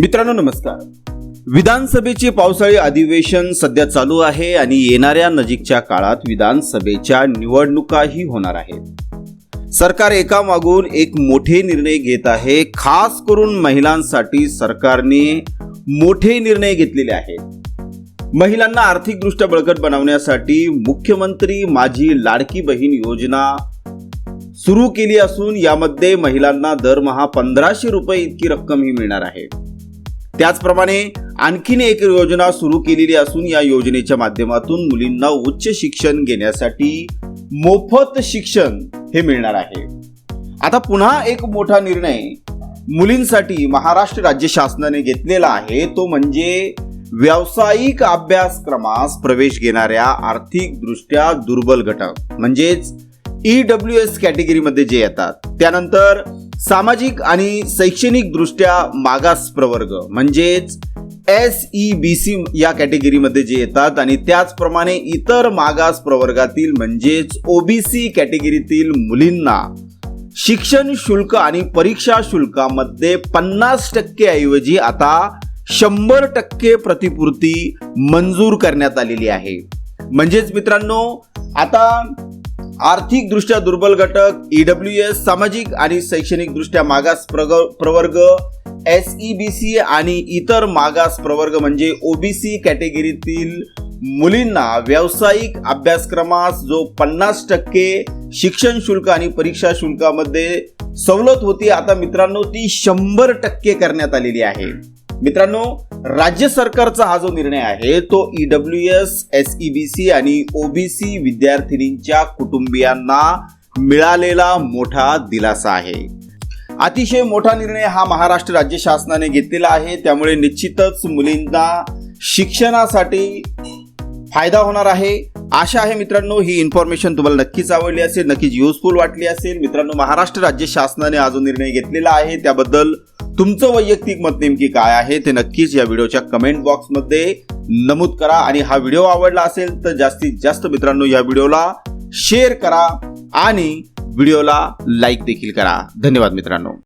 मित्रांनो नमस्कार. विधानसभेचे पावसाळी अधिवेशन सध्या चालू आहे आणि येणाऱ्या नजीकच्या काळात विधानसभेच्या निवडणुकाही होणार आहेत. सरकार एका मागून एक मोठे निर्णय घेत आहे. खास करून महिलांसाठी सरकारने मोठे निर्णय घेतलेले आहेत. महिलांना आर्थिकदृष्ट्या बळकट बनवण्यासाठी मुख्यमंत्री माझी लाडकी बहीण योजना सुरू केली असून यामध्ये महिलांना दरमहा पंधराशे रुपये इतकी रक्कम ही मिळणार आहे. त्याचप्रमाणे आणखीन एक योजना सुरू केलेली असून या योजनेच्या माध्यमातून मुलींना उच्च शिक्षण घेण्यासाठी मोफत शिक्षण हे मिळणार आहे. आता पुन्हा एक मोठा निर्णय मुलींसाठी महाराष्ट्र राज्य शासनाने घेतलेला आहे. तो म्हणजे व्यावसायिक अभ्यासक्रमास प्रवेश घेणाऱ्या आर्थिकदृष्ट्या दुर्बल घटक म्हणजेच ई डब्ल्यू एस कॅटेगरीमध्ये जे येतात. त्यानंतर सामाजिक आणि शैक्षणिक दृष्ट्या मागास प्रवर्ग म्हणजेच एस ई बी सी या कॅटेगरीमध्ये जे येतात आणि त्याचप्रमाणे इतर मागास प्रवर्गातील म्हणजेच ओबीसी कॅटेगरीतील मुलींना शिक्षण शुल्क आणि परीक्षा शुल्कामध्ये पन्नास टक्के ऐवजी आता शंभर टक्के प्रतिपूर्ती मंजूर करण्यात आलेली आहे. म्हणजेच मित्रांनो आता आर्थिकदृष्ट्या दुर्बल घटक ईडब्ल्यू एस सामाजिक आणि शैक्षणिक दृष्ट्या मागास प्रवर्ग एस ई बी सी आणि इतर मागास प्रवर्ग म्हणजे ओबीसी कॅटेगरीतील मुलींना व्यावसायिक अभ्यासक्रमास जो पन्नास टक्के शिक्षण शुल्क आणि परीक्षा शुल्कामध्ये सवलत होती आता मित्रांनो ती शंभर टक्के करण्यात आलेली आहे. मित्रांनो राज्य सरकारचा हा जो निर्णय आहे तो E E W S S E B C आणि ओबीसी विद्यार्थिनींच्या कुटुंबियांना मिळालेला मोठा दिलासा आहे. अतिशय मोठा निर्णय हा महाराष्ट्र राज्य शासनाने घेतलेला आहे. त्यामुळे निश्चितच मुलींना शिक्षणासाठी फायदा होणार आहे. आशा आहे मित्रांनो ही इन्फॉर्मेशन तुम्हाला नक्कीच आवडली असेल नक्कीच युजफुल वाटली असेल. मित्रांनो महाराष्ट्र राज्य शासनाने हा जो निर्णय घेतलेला आहे त्याबद्दल तुमचं वैयक्तिक मत नेमकी काय आहे ते नक्कीच या व्हिडिओच्या कमेंट बॉक्समध्ये नमूद करा. आणि हा व्हिडिओ आवडला असेल तर जास्तीत जास्त मित्रांनो या व्हिडिओला शेअर करा आणि व्हिडिओला लाईक देखील करा. धन्यवाद मित्रांनो.